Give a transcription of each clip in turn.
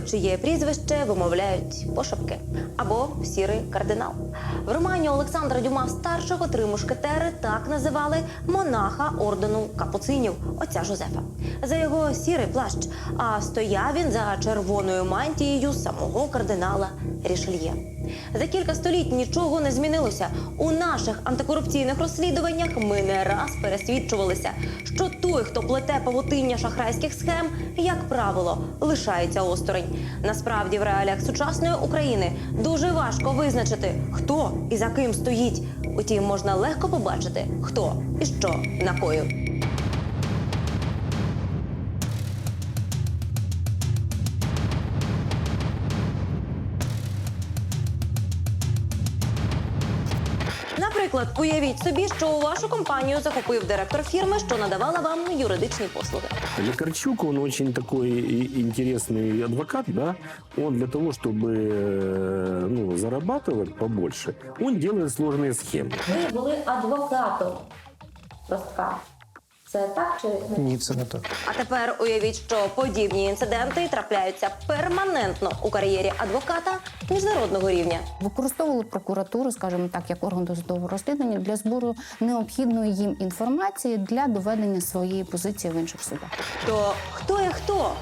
чиє прізвище вимовляють пошепки або сірий кардинал. В романі Олександра Дюма старшого три мушкетери так називали монаха ордену капуцинів отця Жозефа за його сірий плащ. А стояв він за червоною мантією самого кардинала Рішельє. За кілька століть нічого не змінилося. У наших антикорупційних розслідуваннях ми не раз пересвідчувалися, що той, хто плете павутиння шахрайських схем, як правило, лишається осторонь. Насправді, в реаліях сучасної України дуже важко визначити, хто і за ким стоїть. Утім, можна легко побачити, хто і що накоїв. Наприклад, уявіть собі, що у вашу компанію захопив директор фірми, що надавала вам юридичні послуги. Лекарчук, он очень такой и- интересный адвокат, да. Он для того, чтобы э, ну, зарабатывать побольше, он делает сложные схемы. Ви були адвокатом Ростка. Це так чи не? Ні, це не так. А тепер уявіть, що подібні інциденти трапляються перманентно у кар'єрі адвоката міжнародного рівня. Використовували прокуратуру, скажімо так, як орган досудового розслідування для збору необхідної їм інформації для доведення своєї позиції в інших судах. То хто є хто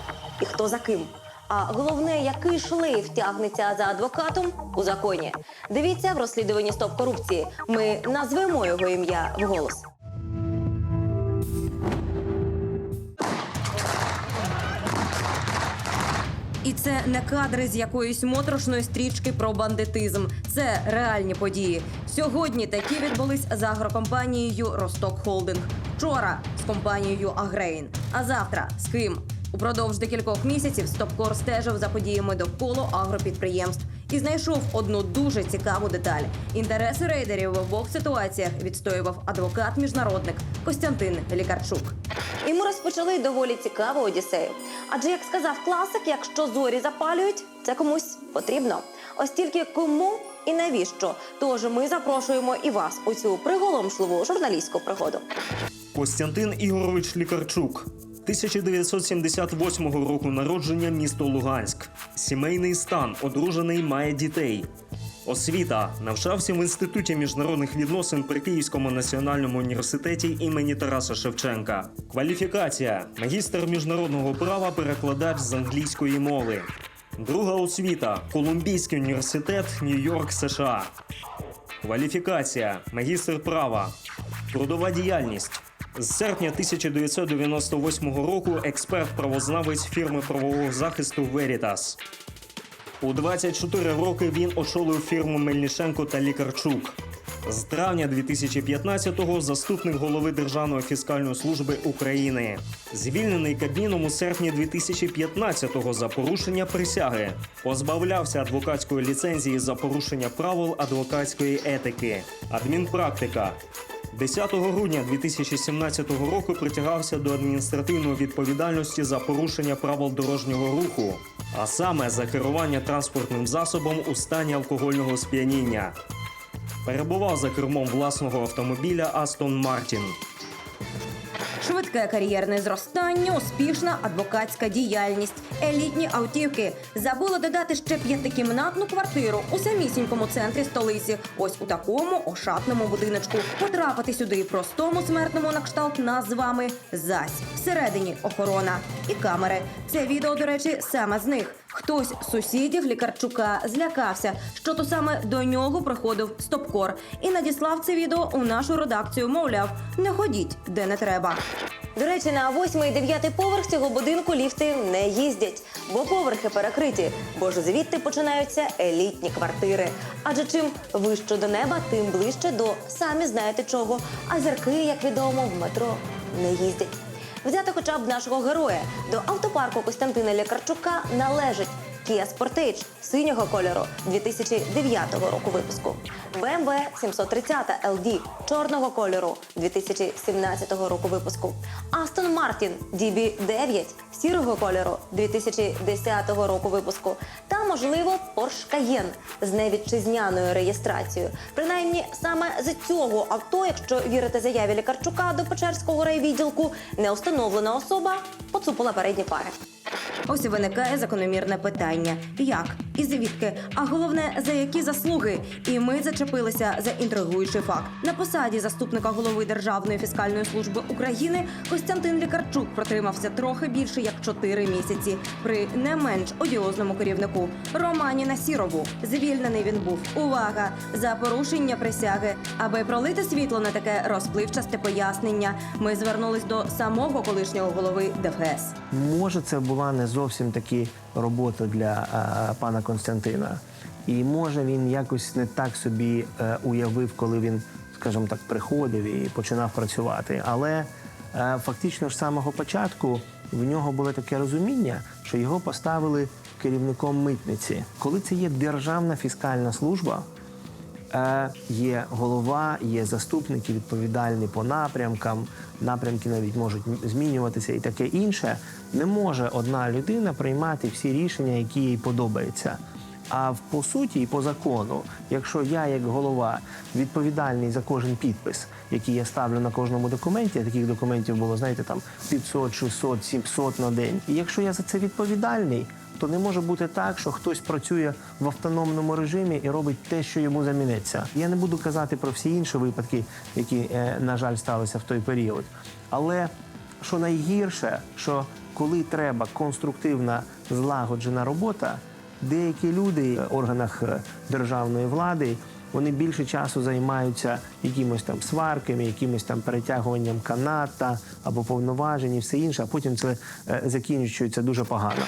і хто за ким? А головне, який шлейф тягнеться за адвокатом у законі. Дивіться в розслідуванні стоп корупції. Ми назвемо його ім'я вголос. І це не кадри з якоїсь моторошної стрічки про бандитизм. Це реальні події. Сьогодні такі відбулись з агрокомпанією Росток Холдинг. Вчора з компанією Агрейн. А завтра з ким? Упродовж декількох місяців Стопкор стежив за подіями довкола агропідприємств і знайшов одну дуже цікаву деталь. Інтереси рейдерів в обох ситуаціях відстоював адвокат-міжнародник Костянтин Лікарчук. І ми розпочали доволі цікаву одіссею. Адже, як сказав класик, якщо зорі запалюють, це комусь потрібно. Ось тільки кому і навіщо? Тож ми запрошуємо і вас у цю приголомшливу журналістську пригоду. Костянтин Ігорович Лікарчук. 1978 року народження місто Луганськ. Сімейний стан, одружений, має дітей. Освіта навчався в інституті міжнародних відносин при Київському національному університеті імені Тараса Шевченка. Кваліфікація магістр міжнародного права, перекладач з англійської мови. Друга освіта Колумбійський університет, Нью-Йорк, США. Кваліфікація магістр права. Трудова діяльність. З серпня 1998 року експерт-правознавець фірми правового захисту Veritas. У 24 роки він очолив фірму Мельнишенко та Лікарчук. З травня 2015-го заступник голови Державної фіскальної служби України. Звільнений Кабміном у серпні 2015-го за порушення присяги. Позбавлявся адвокатської ліцензії за порушення правил адвокатської етики. Адмінпрактика. 10 грудня 2017 року притягався до адміністративної відповідальності за порушення правил дорожнього руху, а саме за керування транспортним засобом у стані алкогольного сп'яніння. Перебував за кермом власного автомобіля Астон Мартін. Швидке кар'єрне зростання, успішна адвокатська діяльність, елітні автівки. Забули додати ще п'ятикімнатну квартиру у самісінькому центрі столиці. Ось у такому ошатному будиночку. Потрапити сюди простому смертному на кшталт нас вами зась. Всередині охорона і камери. Це відео, до речі, саме з них. Хтось з сусідів Лікарчука злякався, що то саме до нього приходив стопкор і надіслав це відео у нашу редакцію. Мовляв, не ходіть де не треба. До речі, на восьмий і дев'ятий поверх цього будинку ліфти не їздять, бо поверхи перекриті, бо ж звідти починаються елітні квартири. Адже чим вище до неба, тим ближче до самі знаєте чого. А зірки, як відомо, в метро не їздять. Взяти хоча б нашого героя до автопарку Костянтина Лякарчука належить Kia Sportage синього кольору 2009 року випуску, BMW 730 LD чорного кольору 2017 року випуску, Aston Martin DB9 сірого кольору 2010 року випуску та, можливо, Porsche Cayenne з невітчизняною реєстрацією. Принаймні, саме з цього авто, якщо вірити заяві Лікарчука до Печерського райвідділку, неустановлена особа поцупила передні пари. Ось виникає закономірне питання: як і звідки? А головне, за які заслуги? І ми зачепилися за інтригуючий факт. На посаді заступника голови Державної фіскальної служби України Костянтин Лікарчук протримався трохи більше як 4 місяці при не менш одіозному керівнику Романі Насірову. Звільнений він був. Увага за порушення присяги. Аби пролити світло на таке розпливчасте пояснення, ми звернулись до самого колишнього голови ДФС. Може, це була не зовсім таки робота для е, пана Константина. І може він якось не так собі е, уявив, коли він, скажімо так, приходив і починав працювати. Але е, фактично з самого початку в нього було таке розуміння, що його поставили керівником митниці. Коли це є державна фіскальна служба, Є голова, є заступники відповідальні по напрямкам. Напрямки навіть можуть змінюватися і таке інше. Не може одна людина приймати всі рішення, які їй подобаються. А в- по суті і по закону, якщо я як голова відповідальний за кожен підпис, який я ставлю на кожному документі, таких документів було, знаєте, там 500, 600, 700 на день. І якщо я за це відповідальний, то не може бути так, що хтось працює в автономному режимі і робить те, що йому замінеться. Я не буду казати про всі інші випадки, які, е, на жаль, сталися в той період. Але що найгірше, що коли треба конструктивна злагоджена робота, деякі люди в органах е, державної влади. Вони більше часу займаються якимось там сварками, якимось там перетягуванням каната або повноважень і все інше, а потім це е, закінчується дуже погано.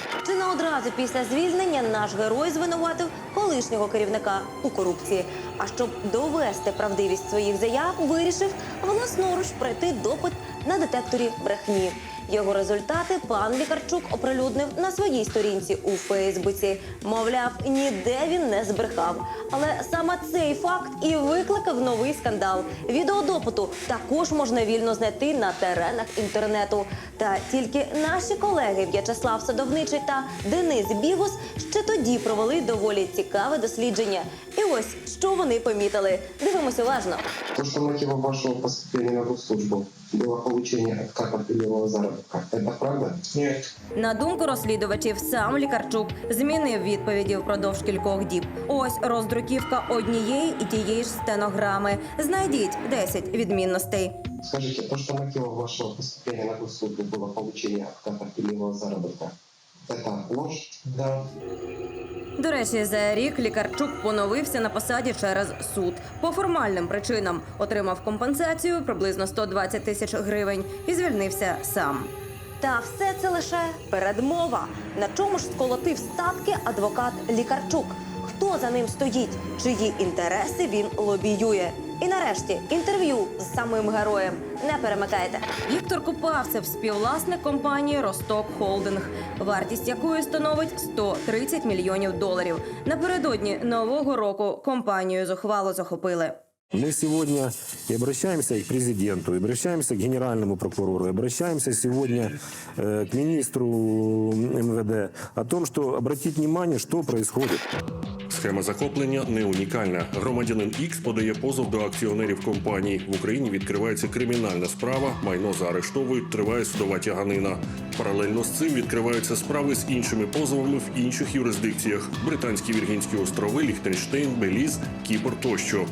Одразу після звільнення наш герой звинуватив колишнього керівника у корупції? А щоб довести правдивість своїх заяв, вирішив власноруч пройти допит на детекторі брехні. Його результати пан Лікарчук оприлюднив на своїй сторінці у Фейсбуці. Мовляв, ніде він не збрехав. Але саме цей факт і викликав новий скандал. Відео допиту також можна вільно знайти на теренах інтернету. Та тільки наші колеги В'ячеслав Садовничий та Денис Бігус ще тоді провели доволі цікаве дослідження. І ось що вони помітили. Дивимось уважно. То, что мотивом вашего поступления на госслужбу было получение отката прилевого заработка, это правда? Нет. На думку розслідувачів, сам Лікарчук змінив відповіді впродовж кількох діб. Ось роздруківка однієї і тієї ж стенограми. Знайдіть 10 відмінностей. Скажите, то, что мотивом вашего поступления на госслужбу было получение отката прилевого заработка, это ложь? Да. До речі, за рік Лікарчук поновився на посаді через суд. По формальним причинам отримав компенсацію приблизно 120 тисяч гривень і звільнився сам. Та все це лише передмова. На чому ж сколотив статки адвокат Лікарчук? Хто за ним стоїть? Чиї інтереси він лобіює? І нарешті інтерв'ю з самим героєм. Не перемикайте. Віктор Купавцев, співвласник компанії Росток Холдинг, вартість якої становить 130 мільйонів доларів. Напередодні нового року компанію зухвало захопили. Мы сегодня и обращаемся и к президенту, и обращаемся к генеральному прокурору, и обращаемся сегодня э, к министру МВД о том, что обратить внимание, что происходит. Схема захоплення не унікальна. Громадянин Ікс подає позов до акціонерів компанії. В Україні відкривається кримінальна справа, майно заарештовують, триває судова тяганина. Паралельно з цим відкриваються справи з іншими позовами в інших юрисдикціях: Британські Віргінські острови, Ліхтенштейн, Беліз, Кіпр тощо.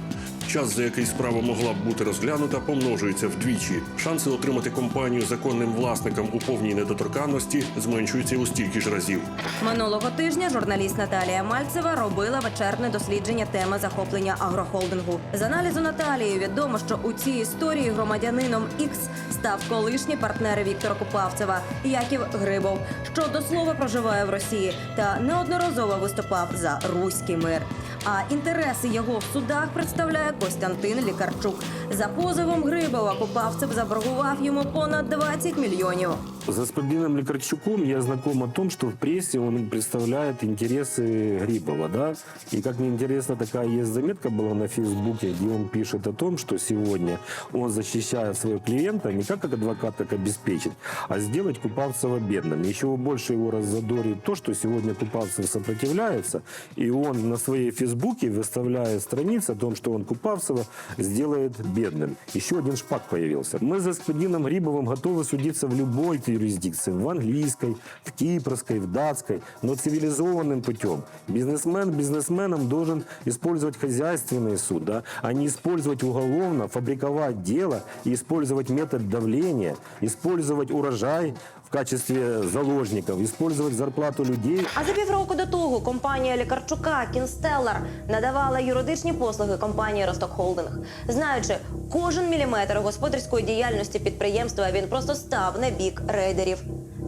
Час, за який справа могла б бути розглянута, помножується вдвічі. Шанси отримати компанію законним власникам у повній недоторканності зменшуються у стільки ж разів. Минулого тижня журналіст Наталія Мальцева робила вечірне дослідження теми захоплення агрохолдингу. З аналізу Наталії відомо, що у цій історії громадянином X став колишній партнер Віктора Купавцева Яків Грибов, що до слова проживає в Росії та неодноразово виступав за руський мир. А інтереси його в судах представляє Костянтин Лікарчук. За позовом Грибова Купавцев заборгував йому понад 20 мільйонів. С господином Лекарчуком я знаком о том, что в прессе он представляет интересы Грибова, да. И как мне интересно, такая есть заметка была на Фейсбуке, где он пишет о том, что сегодня он защищает своего клиента не как адвокат, как обеспечить, а сделать Купавцева бедным. Еще больше его раззадорит то, что сегодня Купавцев сопротивляется, и он на своей Фейсбуке выставляет страницы о том, что он Купавцева сделает бедным. Еще один шпак появился. Мы с господином Грибовым готовы судиться в любой юрисдикции, в английской, в кипрской, в датской, но цивилизованным путем. Бизнесмен бизнесменом должен использовать хозяйственный суд, да, а не использовать уголовно, фабриковать дело использовать метод давления, использовать урожай в качестве заложников, использовать зарплату людей. А за півроку до того компанія Лікарчука Кінстеллар надавала юридичні послуги компанії Росток Холдинг. Знаючи кожен міліметр господарської діяльності підприємства, він просто став на бік рейдерів.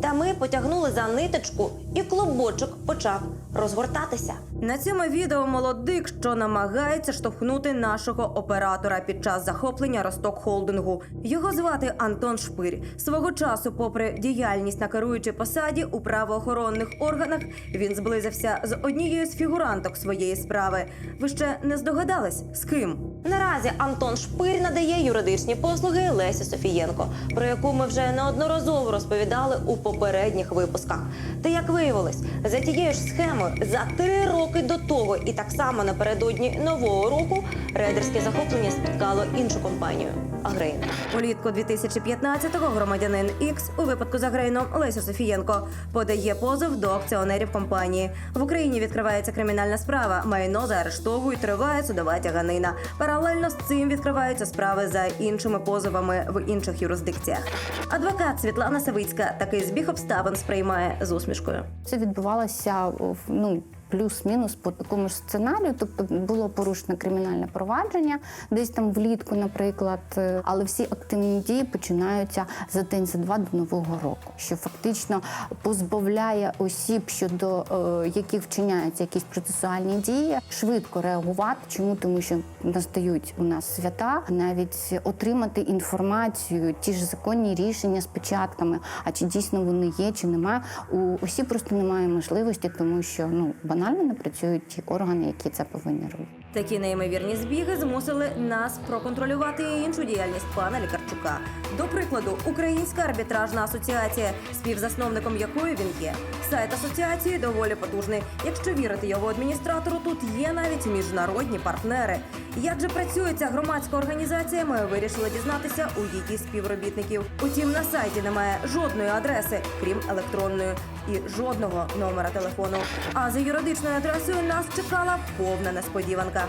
Та ми потягнули за ниточку, і клубочок почав розгортатися. На цьому відео молодик, що намагається штовхнути нашого оператора під час захоплення Росток Холдингу. Його звати Антон Шпирь. Свого часу, попри діяльність на керуючій посаді у правоохоронних органах, він зблизився з однією з фігуранток своєї справи. Ви ще не здогадались з ким? Наразі Антон Шпир надає юридичні послуги Лесі Софієнко, про яку ми вже неодноразово розповідали у попередніх випусках. Та як виявилось, за тією ж схемою за три роки до того, і так само напередодні нового року рейдерське захоплення спіткало іншу компанію Агрейн. Улітку 2015-го громадянин Ікс у випадку з Агрейном Леся Софієнко подає позов до акціонерів компанії. В Україні відкривається кримінальна справа. Майно заарештовують, триває судова тяганина. Паралельно з цим відкриваються справи за іншими позовами в інших юрисдикціях. Адвокат Світлана Савицька такий збіг обставин сприймає з усмішкою. Це відбувалося в- ну. Плюс-мінус по такому ж сценарію, тобто було порушено кримінальне провадження десь там влітку, наприклад, е, але всі активні дії починаються за день, за два до нового року, що фактично позбавляє осіб, щодо е, яких вчиняються якісь процесуальні дії, швидко реагувати. Чому тому, що настають у нас свята, навіть отримати інформацію, ті ж законні рішення з печатками, а чи дійсно вони є, чи немає. У осіб просто немає можливості, тому що ну банально не працюють ті органи, які це повинні робити. Такі неймовірні збіги змусили нас проконтролювати і іншу діяльність пана Лікарчука. До прикладу, Українська арбітражна асоціація, співзасновником якої він є. Сайт асоціації доволі потужний. Якщо вірити його адміністратору, тут є навіть міжнародні партнери. Як же працює ця громадська організація, ми вирішили дізнатися у її співробітників. Утім, на сайті немає жодної адреси, крім електронної, і жодного номера телефону. А за юридичною адресою нас чекала повна несподіванка.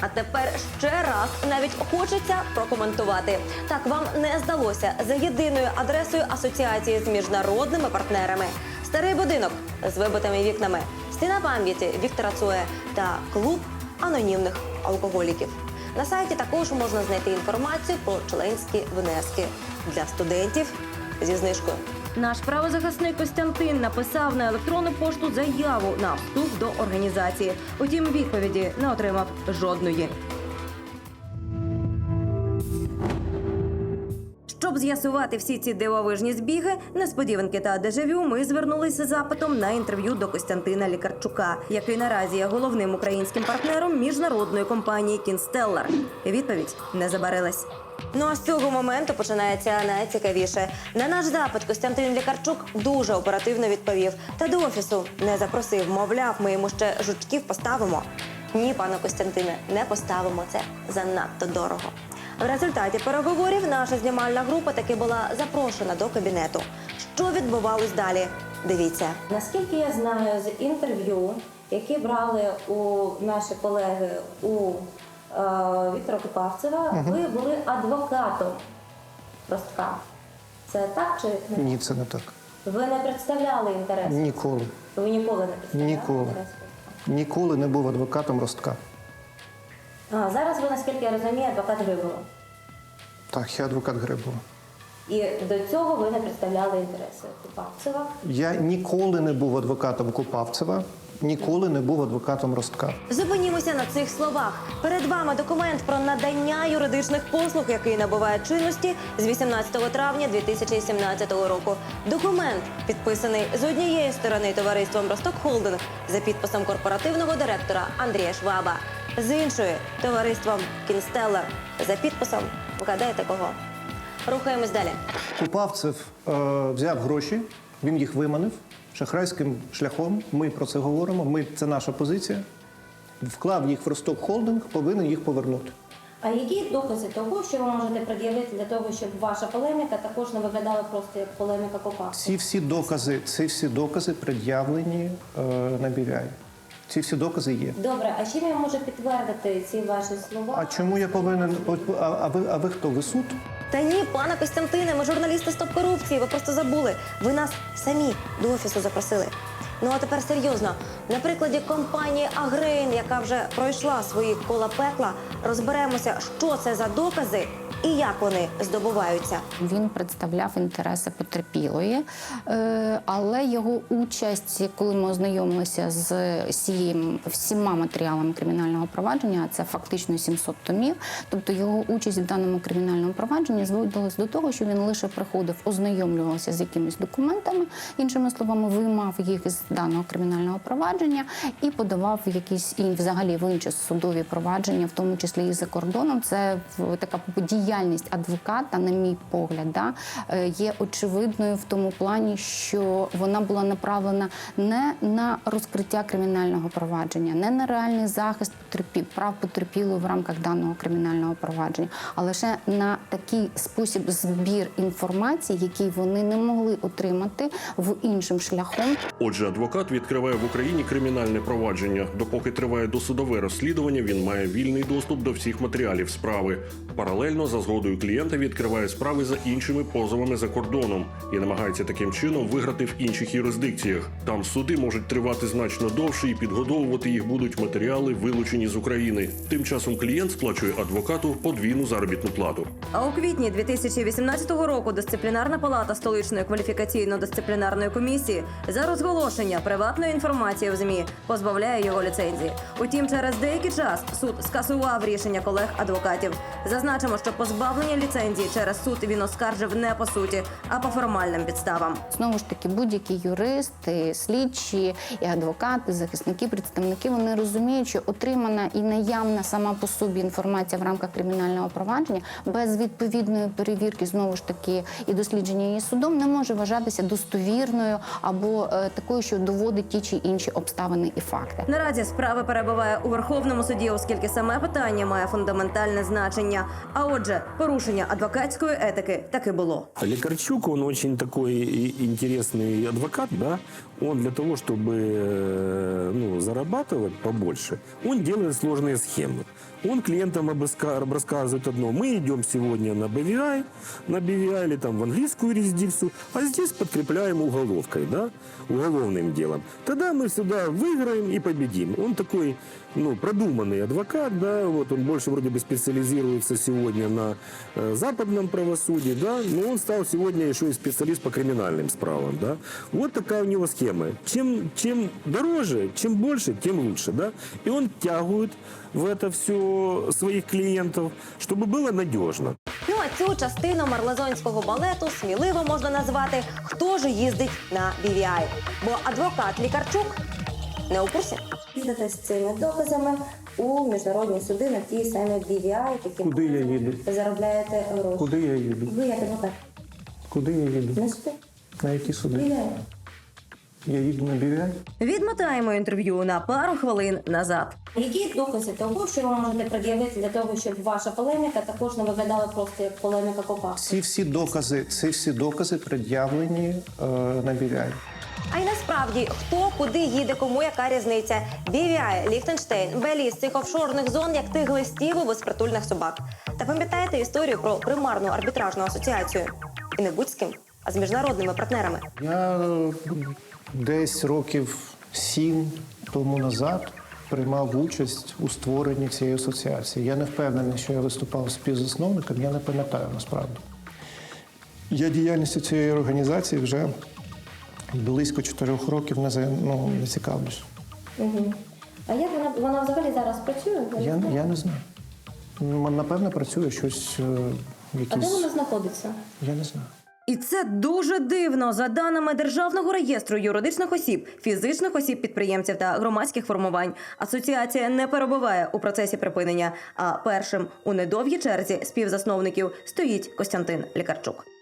А тепер ще раз навіть хочеться прокоментувати. Так вам не здалося за єдиною адресою асоціації з міжнародними партнерами. Старий будинок з вибитими вікнами, стіна пам'яті Віктора Цоя та клуб анонімних алкоголіків. На сайті також можна знайти інформацію про членські внески для студентів зі знижкою. Наш правозахисник Костянтин написав на електронну пошту заяву на вступ до організації. Утім, відповіді не отримав жодної. Щоб з'ясувати всі ці дивовижні збіги, несподіванки та дежавю, ми звернулися запитом на інтерв'ю до Костянтина Лікарчука, який наразі є головним українським партнером міжнародної компанії Кінстеллар. Відповідь не забарилась. Ну а з цього моменту починається найцікавіше. На наш запит Костянтин Лікарчук дуже оперативно відповів. Та до офісу не запросив. Мовляв, ми йому ще жучків поставимо. Ні, пане Костянтине, не поставимо це занадто дорого. В результаті переговорів наша знімальна група таки була запрошена до кабінету. Що відбувалось далі? Дивіться. Наскільки я знаю з інтерв'ю, які брали у наші колеги у Віктора Купавцева, ви були адвокатом Ростка. Це так чи не? Ні, це не так. Ви не представляли інтерес? Ніколи. Ви ніколи не представляли Ніколи. інтерес? Ніколи не був адвокатом Ростка. А, зараз ви, наскільки я розумію, адвокат Грибова. Так, я адвокат Грибова. І до цього ви не представляли інтереси Купавцева. Я ніколи не був адвокатом Купавцева, ніколи не був адвокатом Ростка. Зупинімося на цих словах. Перед вами документ про надання юридичних послуг, який набуває чинності з 18 травня 2017 року. Документ підписаний з однієї сторони товариством Росток Холдинг за підписом корпоративного директора Андрія Шваба, з іншої товариством Кінстеллар за підписом вгадайте кого. Рухаємось далі. Купавцев е, взяв гроші, він їх виманив шахрайським шляхом. Ми про це говоримо. Ми, це наша позиція. вклав їх в Росток Холдинг, повинен їх повернути. А які докази того, що ви можете пред'явити для того, щоб ваша полеміка також не виглядала просто як полеміка Копа? Всі всі докази, ці всі докази пред'явлені е, на BVI. Ці всі докази є. Добре, а чим я можу підтвердити ці ваші слова? А чому я повинен? А, а ви, а ви хто? Ви суд? Та ні, пане Костянтине, ми журналісти стоп корупції. Ви просто забули. Ви нас самі до офісу запросили. Ну а тепер серйозно. На прикладі компанії Агрейн, яка вже пройшла свої кола пекла, розберемося, що це за докази і як вони здобуваються. Він представляв інтереси потерпілої, е, але його участь, коли ми ознайомилися з всім, всіма матеріалами кримінального провадження, це фактично 700 томів. Тобто його участь в даному кримінальному провадженні зводилась до того, що він лише приходив, ознайомлювався з якимись документами, іншими словами, виймав їх з даного кримінального провадження і подавав якісь і взагалі в інші судові провадження, в тому числі і за кордоном. Це така діяльність адвоката, на мій погляд, да, е, є очевидною в тому плані, що вона була направлена не на розкриття кримінального провадження, не на реальний захист потерпі- прав потерпілої в рамках даного кримінального провадження, а лише на такий спосіб збір інформації, який вони не могли отримати в іншим шляхом. Отже, адвокат відкриває в Україні кримінальне провадження. Допоки триває досудове розслідування, він має вільний доступ до всіх матеріалів справи. Паралельно за згодою клієнта відкриває справи за іншими позовами за кордоном і намагається таким чином виграти в інших юрисдикціях. Там суди можуть тривати значно довше і підгодовувати їх будуть матеріали, вилучені з України. Тим часом клієнт сплачує адвокату подвійну заробітну плату. А у квітні 2018 року дисциплінарна палата столичної кваліфікаційно-дисциплінарної комісії за розголошення приватної інформації в змі позбавляє його ліцензії. Утім, через деякий час суд скасував рішення колег адвокатів. Зазначимо, що позбавлення ліцензії через суд він оскаржив не по суті, а по формальним підставам. Знову ж таки, будь-які юристи, слідчі, і адвокати, захисники, представники вони розуміють, що отримана і наявна сама по собі інформація в рамках кримінального провадження без відповідної перевірки, знову ж таки, і дослідження її судом не може вважатися достовірною або е, такою, що доводить ті чи інші обставини і факти. Наразі справа перебуває у Верховному суді, оскільки саме питання має фундаментальне значення. А отже, порушення адвокатської етики таки було. Лекарчук, он очень такой и- интересный адвокат, да, он для того, чтобы э, ну, зарабатывать побольше, он делает сложные схемы. Он клиентам рассказывает одно. Мы идем сегодня на BVI, на BVI или там в английскую юрисдикцию, а здесь подкрепляем уголовкой, да, уголовным делом. Тогда мы сюда выиграем и победим. Он такой, ну, продуманный адвокат, да, вот он больше вроде бы специализируется сегодня на э, западном правосудии, да, но он стал сегодня еще и специалист по криминальным справам, да. Вот такая у него схема. Чем, чем дороже, чем больше, тем лучше, да. И он тягует в это все своих клиентов, чтобы было надежно. Ну а цю частину марлезонського балету сміливо можна назвати Хто ж їздить на BVI? Бо адвокат Лікарчук не у курсі. Їздите з цими доказами у міжнародні суди на ті самі BVI, які Куди я їду? ви заробляєте гроші. Куди я їду? Ви як адвокат? Куди я їду? Не суди. На які суди? BVI. Я їду на BVI? Відмотаємо інтерв'ю на пару хвилин назад. Які докази того, що ви можете пред'явити для того, щоб ваша полеміка також не виглядала просто як полеміка Копа? Ці всі докази, ці всі докази пред'явлені е, на BVI. А й насправді хто куди їде, кому яка різниця? BVI, Ліхтенштейн, Беліз цих офшорних зон, як тих глистів у безпритульних собак. Та пам'ятаєте історію про примарну арбітражну асоціацію? І не будь з ким, а з міжнародними партнерами. Я е, десь років сім тому назад приймав участь у створенні цієї асоціації. Я не впевнений, що я виступав співзасновником, я не пам'ятаю насправді. Я діяльністю цієї організації вже близько чотирьох років не, ну, не цікавлюсь. Угу. А як вона, вона взагалі зараз працює? Я, знаєте? я не знаю. Напевно, працює щось е, А де вона знаходиться? Я не знаю. І це дуже дивно. За даними Державного реєстру юридичних осіб, фізичних осіб підприємців та громадських формувань, асоціація не перебуває у процесі припинення. А першим у недовгій черзі співзасновників стоїть Костянтин Лікарчук.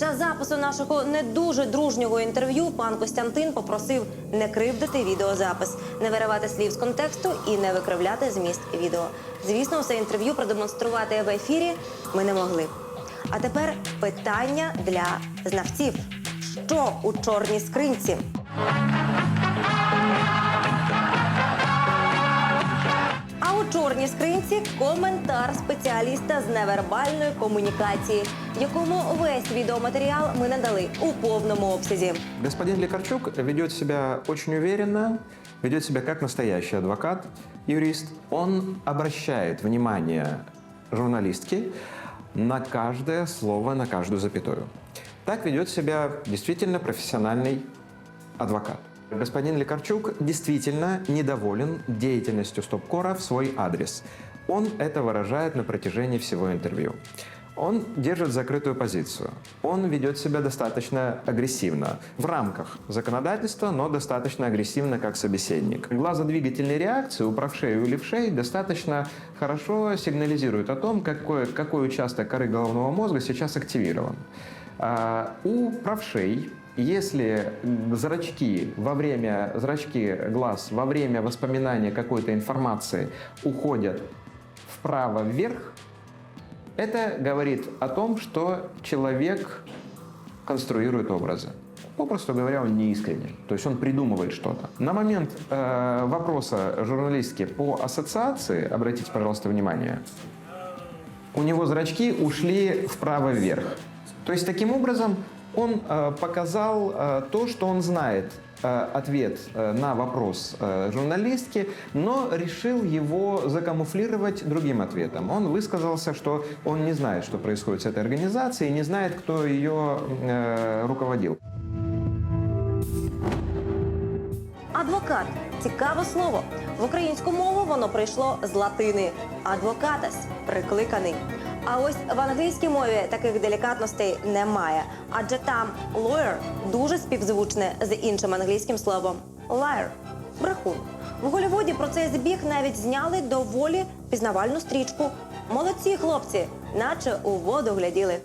Час запису нашого не дуже дружнього інтерв'ю пан Костянтин попросив не кривдити відеозапис, не виривати слів з контексту і не викривляти зміст відео. Звісно, все інтерв'ю продемонструвати в ефірі ми не могли. А тепер питання для знавців: що у чорній скринці? У чорній скринці коментар спеціаліста з невербальної комунікації, якому весь відеоматеріал ми надали у повному обсязі. Господин Лекарчук ведет себя очень уверенно, ведет себя как настоящий адвокат, юрист. Он обращает внимание журналистки на каждое слово, на каждую запятую. Так ведет себя действительно профессиональный адвокат. Господин Лекарчук действительно недоволен деятельностью Стопкора в свой адрес. Он это выражает на протяжении всего интервью. Он держит закрытую позицию. Он ведет себя достаточно агрессивно. В рамках законодательства, но достаточно агрессивно как собеседник. Глазодвигательные реакции у правшей и у левшей достаточно хорошо сигнализируют о том, какой, какой участок коры головного мозга сейчас активирован. А, У правшей если зрачки во время зрачки глаз во время воспоминания какой-то информации уходят вправо вверх, это говорит о том, что человек конструирует образы. Попросту говоря, он неискренен. То есть он придумывает что-то. На момент э, вопроса журналистки по ассоциации, обратите, пожалуйста, внимание, у него зрачки ушли вправо вверх. То есть таким образом он э, показал э, то, что он знает э, ответ э, на вопрос э, журналистки, но решил его закамуфлировать другим ответом. Он высказался, что он не знает, что происходит с этой организацией, не знает, кто ее э, руководил. Адвокат цікаве слово. В українську мову воно прийшло з латини. Адвокатес прикликаний. А ось в англійській мові таких делікатностей немає, адже там lawyer дуже співзвучне з іншим англійським словом liar – брехун. В Голлівуді про цей збіг навіть зняли доволі пізнавальну стрічку. Молодці хлопці, наче у воду гляділи.